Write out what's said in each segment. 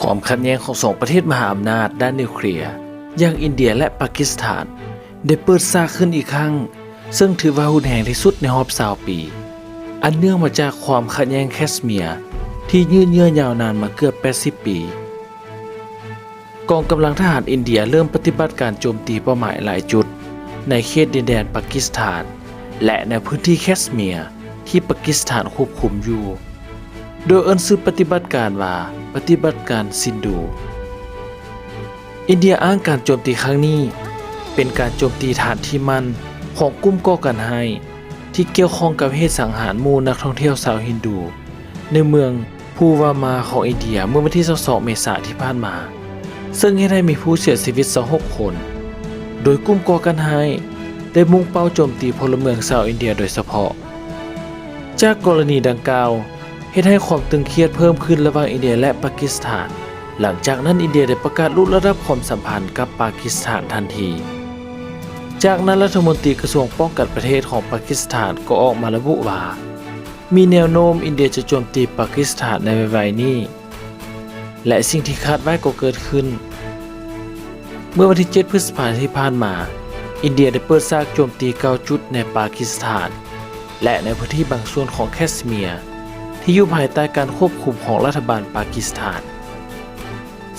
ความขัดแย้งของสองประเทศมหาอำนาจด้านนิวเคลียร์อย่างอินเดียและปากีสถาน ได้เปิดซากขึ้นอีกครั้ง ซึ่งถือว่าหุนแห่งที่สุดในรอบสาวปี อันเนื่องมาจากความขัดแย้งแคสเมียร์ที่ยืดเยื้อยาวนานมาเกือบ 80 ปี กองกำลังทหารอินเดียเริ่มปฏิบัติการโจมตีเป้าหมายหลายจุด ในเขตดินแดนปากีสถาน และในพื้นที่แคสเมียร์ที่ปากีสถานควบคุมอยู่ โดยเอิ้นชื่อปฏิบัติการว่าปฏิบัติการซินดู อินเดียอ้างการโจมตีครั้งนี้ เป็นการโจมตีฐานที่มั่นของกลุ่มก่อการร้ายที่เกี่ยวข้องกับเหตุสังหารหมู่นักท่องเที่ยวชาวฮินดู ในเมืองพูวามาของอินเดียเมื่อวันที่ 22 เมษายนที่ผ่านมา ซึ่งให้ได้มีผู้เสียชีวิต 26 คน โดยกลุ่มก่อการร้ายได้มุ่งเป้าโจมตีพลเมืองชาวอินเดียโดยเฉพาะ จากกรณีดังกล่าว เหตุให้ความตึงเครียดเพิ่มขึ้นระหว่างอินเดียและปากีสถาน หลังจากนั้นอินเดียได้ประกาศลดระดับความสัมพันธ์กับปากีสถานทันที จากนั้นรัฐมนตรีกระทรวงป้องกันประเทศของปากีสถานก็ออกมาระบุว่า มีแนวโน้มอินเดียจะโจมตีปากีสถานในไวๆนี้ และสิ่งที่คาดไว้ก็เกิดขึ้น เมื่อวันที่ 7 พฤษภาคมที่ผ่านมา อินเดียได้เปิดซากโจมตีเก้าจุดในปากีสถาน และในพื้นที่บางส่วนของแคชเมียร์ ที่อยู่ภายใต้การควบคุมของรัฐบาลปากีสถาน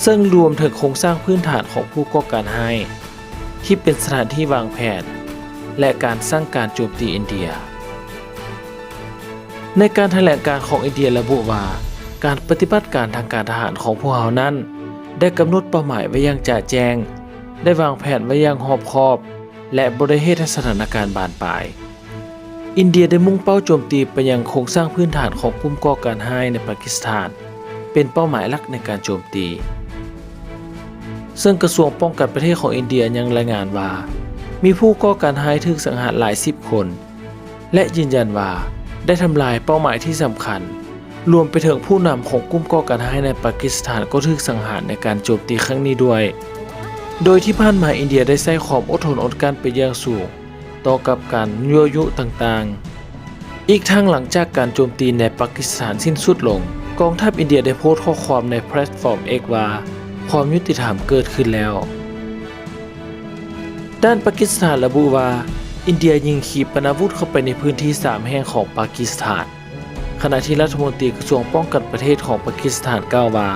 ซึ่งรวมถึงโครงสร้างพื้นฐานของผู้ก่อการร้ายที่เป็นสถานที่วางแผน และการสร้างการโจมตีอินเดีย ในการแถลงการของอินเดียระบุว่า การปฏิบัติการทางการทหารของพวกเขานั้น ได้กำหนดเป้าหมายไว้อย่างจ่าแจ้ง ได้วางแผนไว้อย่างรอบคอบ และบริเหตุสถานการณ์บานปลาย อินเดียได้มุ่งเป้าโจมตีไปยังโครงสร้างพื้นฐานของกลุ่มก่อการร้ายในปากีสถาน เป็นเป้าหมายหลักในการโจมตี ซึ่งกระทรวงป้องกันประเทศของอินเดียยังรายงานว่า มีผู้ก่อการร้ายถูกสังหารหลายสิบคน และยืนยันว่าได้ทำลายเป้าหมายที่สำคัญ รวมไปถึงผู้นำของกลุ่มก่อการร้ายในปากีสถานก็ถูกสังหารในการโจมตีครั้งนี้ด้วย โดยที่ผ่านมาอินเดียได้ใช้ความอดทนอดกั้นไปอย่างสูง ต่อกับการยั่วยุต่างๆ อีกทั้งหลังจากการโจมตีในปากีสถานสิ้นสุดลง กองทัพอินเดียได้โพสต์ข้อความในแพลตฟอร์ม X ว่าความยุติธรรมเกิดขึ้นแล้ว ด้านปากีสถานระบุว่า อินเดียยิงขีปนาวุธเข้าไปในพื้นที่ 3 แห่งของปากีสถาน ขณะที่รัฐมนตรีกระทรวงป้องกันประเทศของปากีสถานกล่าวว่า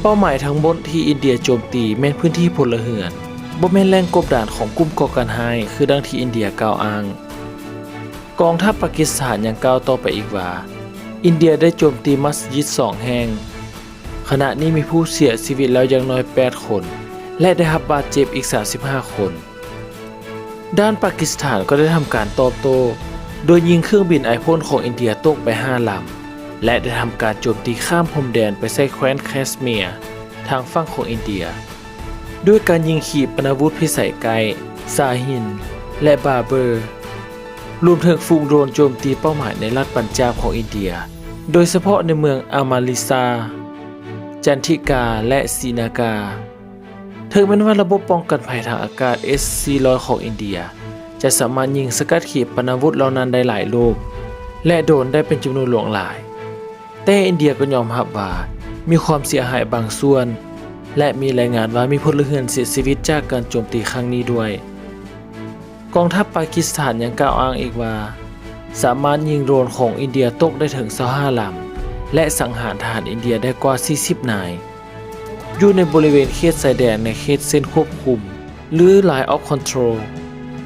เป้าหมายทั้งหมดที่อินเดียโจมตีแม่นพื้นที่พลเรือน บ่แม่นแหล่งกบดานของกลุ่มก่อการร้ายคือดังที่อินเดียกล่าวอ้าง กองทัพปากีสถานยังกล่าวต่อไปอีกว่า อินเดียได้โจมตีมัสยิดสองแห่ง ขณะนี้มีผู้เสียชีวิตแล้วอย่างน้อย 8 คน และได้รับบาดเจ็บอีก 35 คน ด้านปากีสถานก็ได้ทำการตอบโต้โดยยิงเครื่องบินไอพ่นของอินเดียตกไป 5ลำ และได้ทำการโจมตีข้ามพรมแดนไปใส่แคว้นแคสเมียร์ทางฝั่งของอินเดีย ด้วยการยิงขีปนาวุธพิสัยไกลซาฮิน และบาเบอร์ รวมถึงฝูงโดรนโจมตีเป้าหมายในรัฐปัญจาบของอินเดีย โดยเฉพาะในเมืองอามาลิซา จันทิกาและซีนากาถึงแม้ว่าระบบป้องกันภัยทางอากาศ S-400 ของอินเดีย จะสามารถยิงสกัดขีปนาวุธเหล่านั้นได้หลายลูกและโดนได้เป็นจำนวนหลวงหลาย แต่อินเดียก็ยอมรับว่ามีความเสียหายบางส่วน และมีรายงานว่ามีพลเรือนเสียชีวิตจากการโจมตีครั้งนี้ด้วย กองทัพปากีสถานยังกล่าวอ้างอีกว่า สามารถยิงโดรนของอินเดียตกได้ถึง25ลำ และสังหารทหารอินเดียได้กว่า 40 นาย อยู่ในบริเวณเขตชายแดนในเขตเส้นควบคุม หรือ Line of Control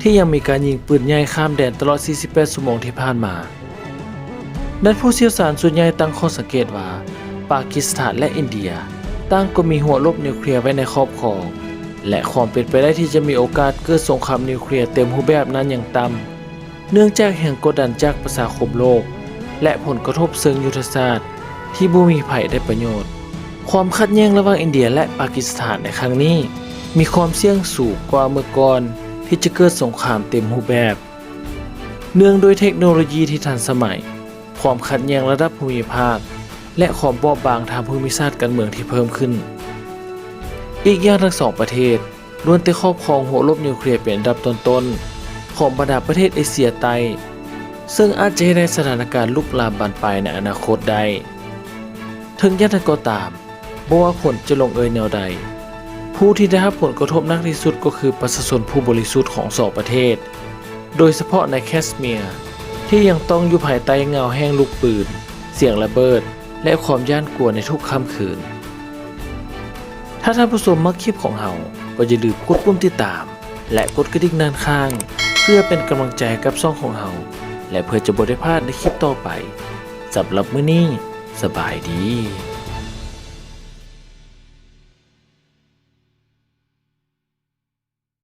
ที่ยังมีการยิงปืนใหญ่ข้ามแดนตลอด 48 ชั่วโมงที่ผ่านมา ด้านผู้เชี่ยวชาญส่วนใหญ่ตั้งข้อสังเกตว่า ปากีสถานและอินเดีย ต่างก็มีหัวลบนิวเคลียร์ไว้ในครอบครอง และความเป็นไปได้ที่จะมีโอกาสเกิดสงครามนิวเคลียร์เต็มรูปแบบนั้นอย่างต่ำเนื่องจากแห่งกดดันจากประชาคมโลก และผลกระทบเชิงยุทธศาสตร์ ที่บ่มีไผได้ประโยชน์ ความขัดแย้งระหว่างอินเดียและปากีสถานในครั้งนี้ มีความเสี่ยงสูงกว่าเมื่อก่อนที่จะเกิดสงครามเต็มรูปแบบ เนื่องด้วยเทคโนโลยีที่ทันสมัย ความขัดแย้งระดับภูมิภาค และความบอบบางทางภูมิศาสตร์การเมืองที่เพิ่มขึ้น อีกอย่างทั้งสองประเทศล้วนแต่ครอบครองหัวลบนิวเคลียร์เป็นอันดับต้นๆของบรรดาประเทศเอเชียใต้ซึ่งอาจจะให้ได้สถานการณ์ลุกลามบานปลายในอนาคตได้ ถึงย่างไรก็ตามบ่ว่าผลจะลงเอยแนวใด ผู้ที่ได้รับผลกระทบนักที่สุดก็คือประชาชนผู้บริสุทธิ์ของสองประเทศ โดยเฉพาะในแคสเมียร์ที่ยังต้องอยู่ภายใต้เงาแห้งลูกปืน เสียงระเบิด และความย่านกลัวในทุกค่ำคืน ถ้าท่านผู้ชมมักคลิปของเราก็อย่าลืมกดปุ่มติดตาม และกดกระดิ่งด้านข้าง เพื่อเป็นกำลังใจกับช่องของเราและเพื่อจะบ่ได้พลาดในคลิปต่อไปสำหรับมื้อนี้สบายดี